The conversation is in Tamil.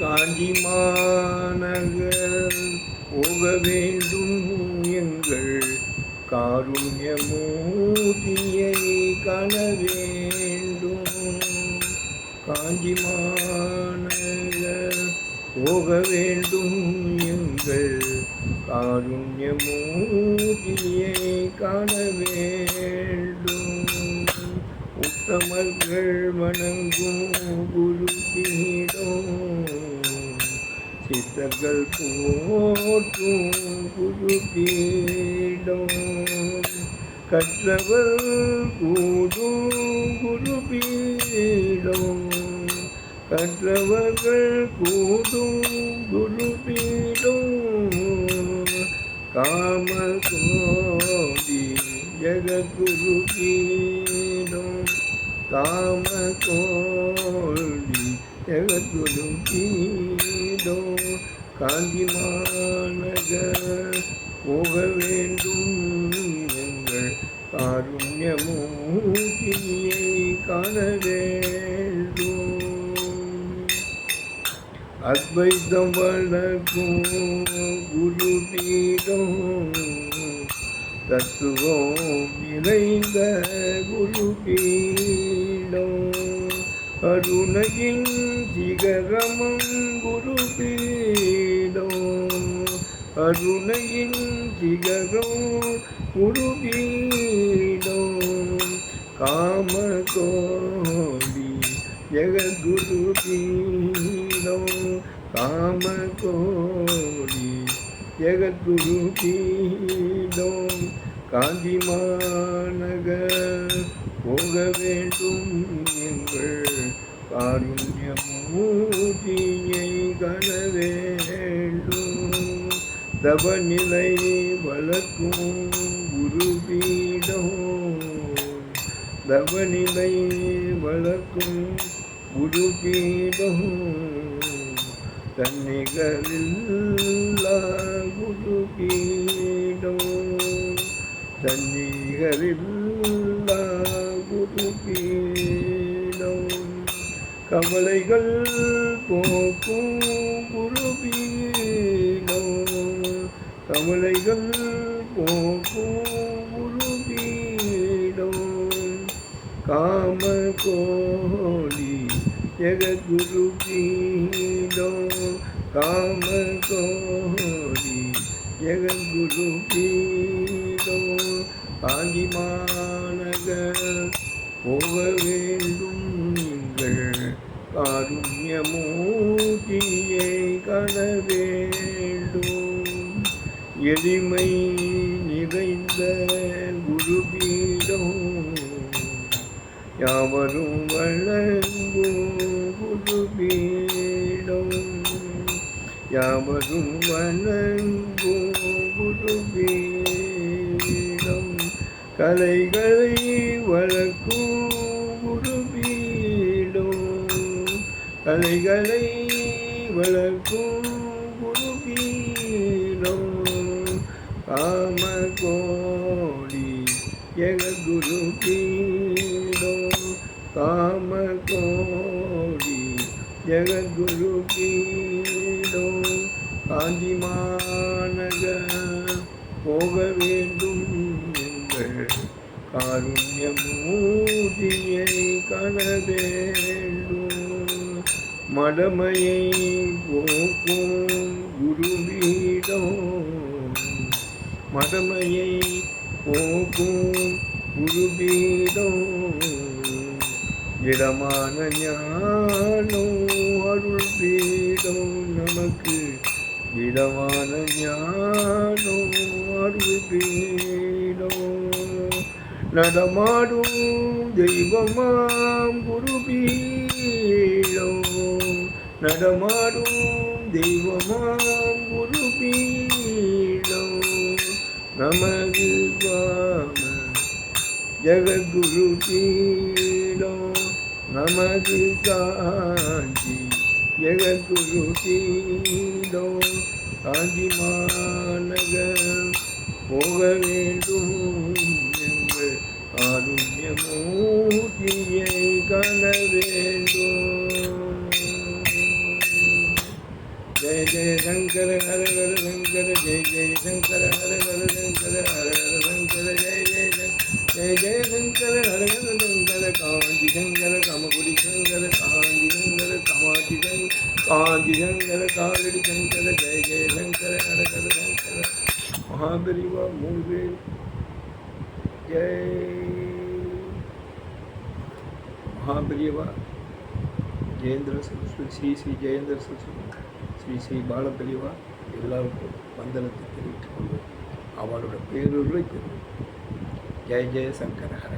காஞ்சி மாநகர் போக வேண்டும் எங்கள் காருண்யமூர்த்தியை காண வேண்டும். காஞ்சி மாநகர் போக வேண்டும் எங்கள் காருண்யமூர்த்தியை காண வேண்டும். உத்தமர்கள் வணங்கும் குரு பீடம் சித்தர்கள் போற்றும் குரு பீடம். கற்றவர் கூடும் குரு பீடம். கற்றவர்கள் கூடும் குரு பீடம். காம கோடி ஜெகத்குரு பீடம். காம கோடி ஜெகத்குரு பீடம் காந்தி மாநகர் போக வேண்டும். எங்கள் காருண்யமூர்த்தியை காண வேண்டும். அத்வைதம் வளர்க்கும் குரு பீடம் தத்துவம் நிறைந்த குரு பீடம் அருணையின் சிகரமம் குரு பீடம் கருணையின் சிகரம் குரு பீடம் காம கோடி ஜெகத்குரு பீடம் காம கோடி ஜெகத்குரு பீடம் காந்தி மாநகர் போக வேண்டும். காருண்யமூர்த்தியை கணவேண்டும் தவநிலை வளர்க்கும் குருபீடம் தவநிலை வளர்க்கும் குருபீடம் தன்னிகரில்லா குரு பீடம் கவலைகள் போக்கும் குருபீனம் கவலைகள் போக்கும் குருபீனம் காம கோடி ஜெகத்குரு காம கோடி ஜெகத்குரு பீடம் மாநகர் போக வேண்டும். காருண்யமூர்த்தியை காண வேண்டும் எளிமை நிறைந்த குருபீடம் யாவரும் வழங்கும் குருபீடம். யாவரும் வணங்கும் குருபீடம். கலைகளை வளர்க்கும் கலைகளை வளர்க்கும் குரு பீடம் காம கோடி எக குரு பீடம் காம கோடி ஜெகத்குரு பீடம் காந்தி மாநகர் போக வேண்டும் எங்கள் காருண்யமூர்த்தியை காண வேண்டும். மடமையை போக்கும் குருபீடம் மடமையை போக்கும் குருபீடம் இடமான ஞானம் அருள் பீடம் நமக்கு இடமான ஞானம் அருள் பீடம் நடமாடும் தெய்வமாம் குருபீடம் நடமாடும் தெய்வமாம் குரு பீடம் நமது பாம ஜெகத்குரு பீடம் நமது காஞ்சி ஜெகத்குரு பீடம் காஞ்சி மாநகர் போக வேண்டும் என்று ஆருண்யமூர்த்தியை காண வேண்டும். சங்கர ஹரஹர காஞ்சி சங்கர கமகுடி சங்கர காஞ்சி சங்கர கமாச்சி சங்கர காஞ்சி சங்கர காலடி சங்கர ஜெய ஜெய சங்கர ஹரஹர சங்கர மகாபெரிவா மூன்று ஜெய் மகாபெரியவா ஜெயேந்திர சரஸ்வதி ஸ்ரீ ஸ்ரீ ஜெயேந்திர சரஸ்வதி ஸ்ரீ ஸ்ரீ பாலபெரியவா எல்லாருக்கும் வந்தனத்தை தெரிவித்துக் கொள்வோம் அவளோட பேருரை பெறுவோம் ஜெய ஜெய சங்கர ஹர